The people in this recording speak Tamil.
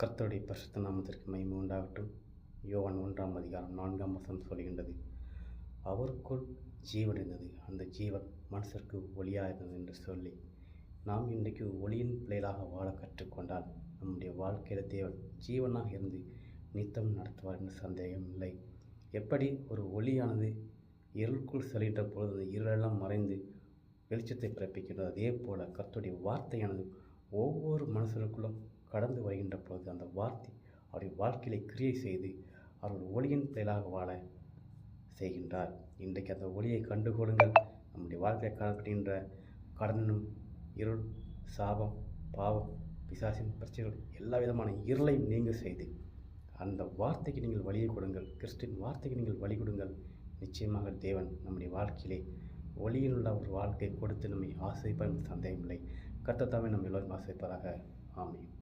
கர்த்தருடைய பரிசுத்த நாமத்திற்கு மகிமை உண்டாகட்டும். யோவான் ஒன்றாம் அதிகாரம் நான்காம் வசனம் சொல்கின்றது அவருக்குள் ஜீவன் இருந்தது அந்த ஜீவன் மனசிற்கு ஒளியாக இருந்தது என்று சொல்லி நாம் இன்றைக்கு ஒளியின் பிள்ளைகளாக வாழ கற்றுக்கொண்டால் நம்முடைய வாழ்க்கையில் தேவன் ஜீவனாக இருந்து நித்தம் நடத்துவார் என்று சந்தேகம் இல்லை. எப்படி ஒரு ஒளியானது இருளுக்குள் செல்கின்ற பொழுது அந்த இருளெல்லாம் மறைந்து வெளிச்சத்தை பிறப்பிக்கின்றது அதே போல் கர்த்துடைய வார்த்தையானது ஒவ்வொரு மனுஷனுக்குள்ளும் கடந்து வருகின்ற பொழுது அந்த வார்த்தை அவருடைய வாழ்க்கையை கிரியை செய்து அவருடைய ஒளியின் பிள்ளைகளாக வாழ செய்கின்றார். இன்றைக்கு அந்த ஒளியை கண்டுகொள்ளுங்கள். நம்முடைய வாழ்க்கையை காணப்படுகின்ற கடனும் இருள் சாபம் பாவம் பிசாசின் பிரச்சனைகள் எல்லா விதமான இருளையும் நீங்கள் செய்து அந்த வார்த்தைக்கு நீங்கள் வழியை கொடுங்கள். கிறிஸ்டின் வார்த்தைக்கு நீங்கள் வழி கொடுங்கள். நிச்சயமாக தேவன் நம்முடைய வாழ்க்கையிலே ஒளியிலுள்ள ஒரு வாழ்க்கை கொடுத்து நம்மை ஆசைப்பார் சந்தேகமில்லை. கர்த்தத்தாவே நம்ம எல்லோரும் ஆசைப்பாராக ஆமையும்